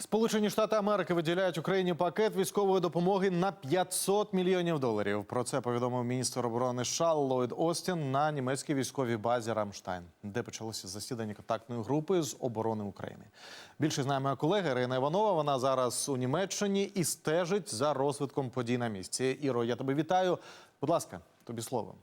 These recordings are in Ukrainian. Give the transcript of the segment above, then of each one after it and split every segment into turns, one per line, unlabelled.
Сполучені Штати Америки виділяють Україні пакет військової допомоги на 500 мільйонів доларів. Про це повідомив міністр оборони США Ллойд Остін на німецькій військовій базі Рамштайн, де почалося засідання контактної групи з оборони України. Більше знає моя колега Ірина Іванова. Вона зараз у Німеччині і стежить за розвитком подій на місці. Іро, я тебе вітаю. Будь ласка, тобі слово.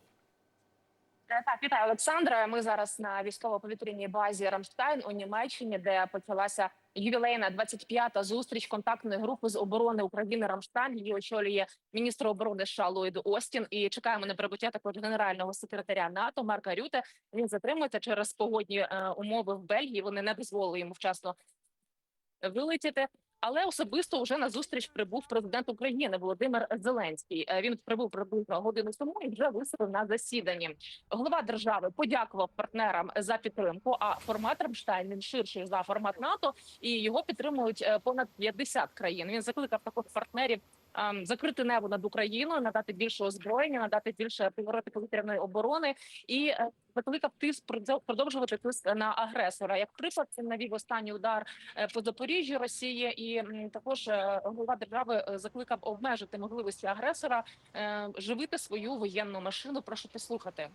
Е, Так, вітаю Олександра. Ми зараз на військово-повітряній базі Рамштайн у Німеччині, де почалася ювілейна 25-та зустріч контактної групи з оборони України Рамштайн. Її очолює міністр оборони США Ллойд Остін. І чекаємо на прибуття також генерального секретаря НАТО Марка Рюте. Він затримується через погодні е, умови в Бельгії. Вони не дозволили йому вчасно вилетіти. Але особисто вже на зустріч прибув президент України Володимир Зеленський. Е, Він прибув приблизно годину тому і вже висадив на засіданні. Голова держави подякував партнерам за підтримку. А формат Рамштайн він ширший за формат НАТО, і його підтримують е, понад 50 країн. Він закликав також партнерів. Ем, Закрити небо над Україною, надати більше озброєння, надати більше повітряної оборони і е, закликав тиск продовжувати тиск на агресора. Як приклад, він навів останній удар е, по Запоріжжю Росії, і також е, голова держави е, закликав обмежити можливості агресора е, живити свою воєнну машину. Прошу послухати.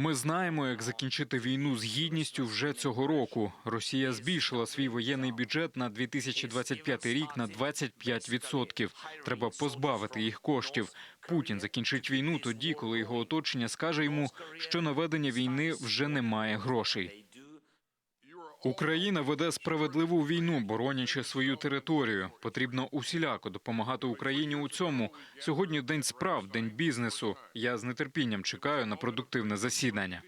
Ми знаємо, як закінчити війну з гідністю вже цього року. Росія збільшила свій воєнний бюджет на 2025 рік на 25%. Треба позбавити їх коштів. Путін закінчить війну тоді, коли його оточення скаже йому, що на ведення війни вже немає грошей. Україна веде справедливу війну, боронячи свою територію. Потрібно усіляко допомагати Україні у цьому. Сьогодні день справ, день бізнесу. Я з нетерпінням чекаю на продуктивне засідання.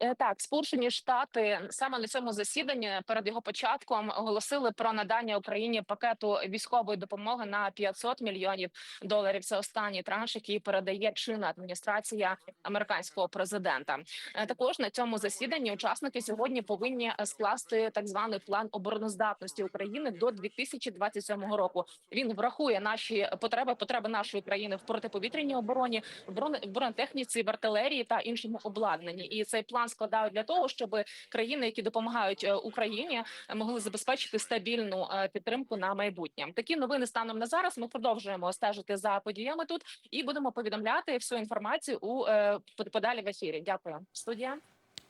Е, Так, Сполучені Штати саме на цьому засіданні перед його початком оголосили про надання Україні пакету військової допомоги на 500 мільйонів доларів. Це останній транш, який передає чинна адміністрація американського президента. Е, Також на цьому засіданні учасники сьогодні повинні скласти так званий план обороноздатності України до 2027 року. Він врахує наші потреби, потреби нашої країни в протиповітряній обороні, в бронетехніці, в артилерії та іншому обладнанні. І цей план складають для того, щоб країни, які допомагають е, Україні, могли забезпечити стабільну е, підтримку на майбутнє. Такі новини станом на зараз. Ми продовжуємо стежити за подіями тут і будемо повідомляти всю інформацію у е, подалі в ефірі. Дякую, студія.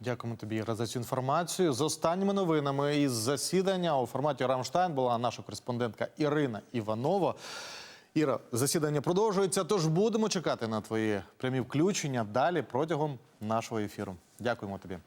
Дякуємо тобі Іра, за цю інформацію. З останніми новинами із засідання у форматі Рамштайн була наша кореспондентка Ірина Іванова. Іра, засідання продовжується. Тож будемо чекати на твої прямі включення далі протягом нашого ефіру. Дякуємо тобі.